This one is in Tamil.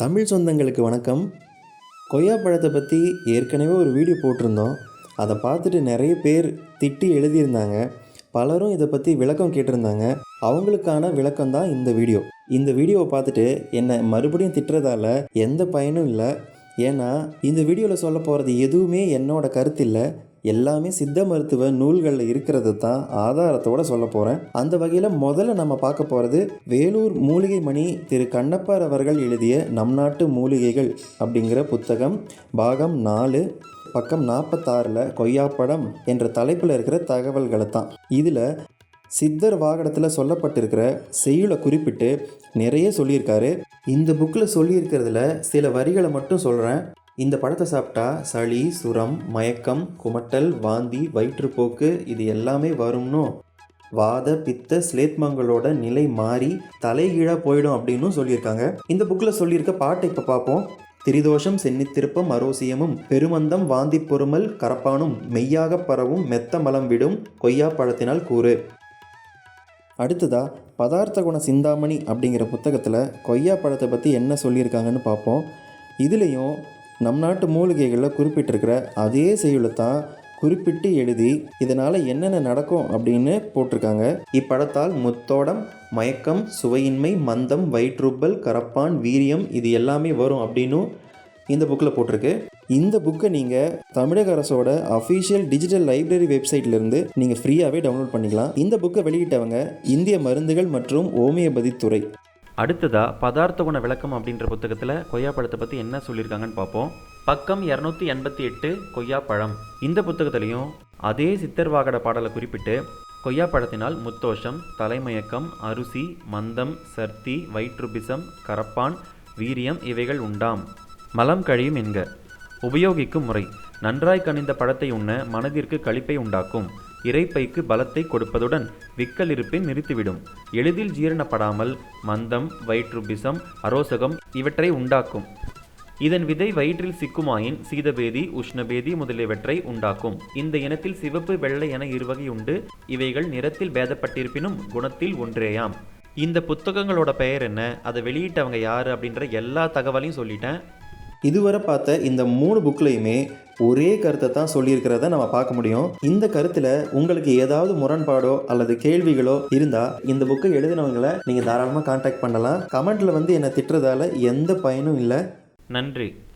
தமிழ் சொந்தங்களுக்கு வணக்கம். கொய்யா பழத்தை பற்றி ஏற்கனவே ஒரு வீடியோ போட்டிருந்தோம். அதை பார்த்துட்டு நிறைய பேர் திட்டி எழுதியிருந்தாங்க. பலரும் இதை பற்றி விளக்கம் கேட்டிருந்தாங்க. அவங்களுக்கான விளக்கம் தான் இந்த வீடியோ. இந்த வீடியோவை பார்த்துட்டு என்னை மறுபடியும் திட்டுறதால எந்த பயனும் இல்லை. ஏன்னா இந்த வீடியோவில் சொல்ல போகிறது எதுவுமே என்னோட கருத்து இல்லை. எல்லாமே சித்த மருத்துவ நூல்களில் இருக்கிறது தான் ஆதாரத்தோட சொல்ல போகிறேன் அந்த வகையில் முதல்ல நம்ம பார்க்க போகிறது வேலூர் மூலிகை மணி திரு கண்ணப்பார் அவர்கள் எழுதிய நம் நாட்டு மூலிகைகள் அப்படிங்கிற புத்தகம். பாகம் நாலு பக்கம் நாற்பத்தாறில் கொய்யாப்படம் என்ற தலைப்பில் இருக்கிற தகவல்களை தான் இதில் சித்தர் வாகனத்தில் சொல்லப்பட்டிருக்கிற செய்யுளை குறிப்பிட்டு நிறைய சொல்லியிருக்காரு. இந்த புக்கில் சொல்லியிருக்கிறதுல சில வரிகளை மட்டும் சொல்கிறேன் இந்த பழத்தை சாப்பிட்டா சளி சுரம் மயக்கம் குமட்டல் வாந்தி வயிற்றுப்போக்கு இது எல்லாமே வரும்னோ. வாத பித்த ஸ்லேத்மங்களோட நிலை மாறி தலைகீழாக போயிடும் அப்படின்னு சொல்லியிருக்காங்க. இந்த புக்கில் சொல்லியிருக்க பாட்டை இப்போ பார்ப்போம் திரிதோஷம் சென்னித்திருப்பம் அரோசியமும் பெருமந்தம் வாந்தி பொறுமல் கரப்பானும் மெய்யாக பரவும் மெத்த மலம் விடும் கொய்யா பழத்தினால் கூறு. அடுத்ததா பதார்த்த குண சிந்தாமணி அப்படிங்கிற புத்தகத்தில் கொய்யா பழத்தை பற்றி என்ன சொல்லியிருக்காங்கன்னு பார்ப்போம் இதுலேயும் நம் நாட்டு மூலிகைகளில் குறிப்பிட்டிருக்கிற அதே செய்யுளை தான் குறிப்பிட்டு எழுதி இதனால் என்னென்ன நடக்கும் அப்படின்னு போட்டிருக்காங்க. இப்படத்தால் முத்தோடம் மயக்கம் சுவையின்மை மந்தம் வயிற்றுப்பல் கரப்பான் வீரியம் இது எல்லாமே வரும் அப்படின்னும் இந்த புக்கில் போட்டிருக்கு. இந்த புக்கை நீங்கள் தமிழக அரசோட அஃபீஷியல் டிஜிட்டல் லைப்ரரி வெப்சைட்லேருந்து நீங்கள் ஃப்ரீயாகவே டவுன்லோட் பண்ணிக்கலாம். இந்த புக்கை வெளியிட்டவங்க இந்திய மருந்துகள் மற்றும் ஓமியோபதி துறை. அடுத்ததா பதார்த்த குண விளக்கம் அப்படின்ற புத்தகத்தில் கொய்யாப்பழத்தை பற்றி என்ன சொல்லியிருக்காங்கன்னு பார்ப்போம். பக்கம் இரநூத்தி எண்பத்தி எட்டு கொய்யாப்பழம் இந்த புத்தகத்திலையும் அதே சித்தர் வாகட பாடலை குறிப்பிட்டு கொய்யாப்பழத்தினால் முத்தோஷம் தலைமயக்கம் அரிசி மந்தம் சர்த்தி வயிற்றுபிசம் கரப்பான் வீரியம் இவைகள் உண்டாம். மலம் கழியும் என்க. உபயோகிக்கும் முறை. நன்றாய் கனிந்த பழத்தை உண்ண மனதிற்கு கழிப்பை உண்டாக்கும். இறைப்பைக்கு பலத்தை கொடுப்பதுடன் விக்கல் நிறுத்திவிடும். எளிதில் ஜீரணப்படாமல் மந்தம் வயிற்றுபிசம் அரோசகம் இவற்றை உண்டாக்கும். இதன் விதை வயிற்றில் சிக்குமாயின் சீதபேதி உஷ்ணபேதி முதலியவற்றை உண்டாக்கும். இந்த இனத்தில் சிவப்பு வெள்ளை என இருவகை உண்டு. இவைகள் நிறத்தில் பேதப்பட்டிருப்பினும் குணத்தில் ஒன்றேயாம். இந்த புத்தகங்களோட பெயர் என்ன? அதை வெளியிட்டவங்க யாரு அப்படின்ற எல்லா தகவலையும் சொல்லிட்டேன். இதுவரை பார்த்த இந்த மூணு புக்லையுமே ஒரே கருத்தை தான் சொல்லியிருக்கிறத நம்ம பார்க்க முடியும். இந்த கருத்தில் உங்களுக்கு ஏதாவது முரண்பாடோ அல்லது கேள்விகளோ இருந்தால் இந்த புக்கை எழுதினவங்களை நீங்கள் தாராளமாக காண்டாக்ட் பண்ணலாம். கமெண்ட்டில் வந்து என்னை திட்டுறதால எந்த பயனும் இல்லை. நன்றி.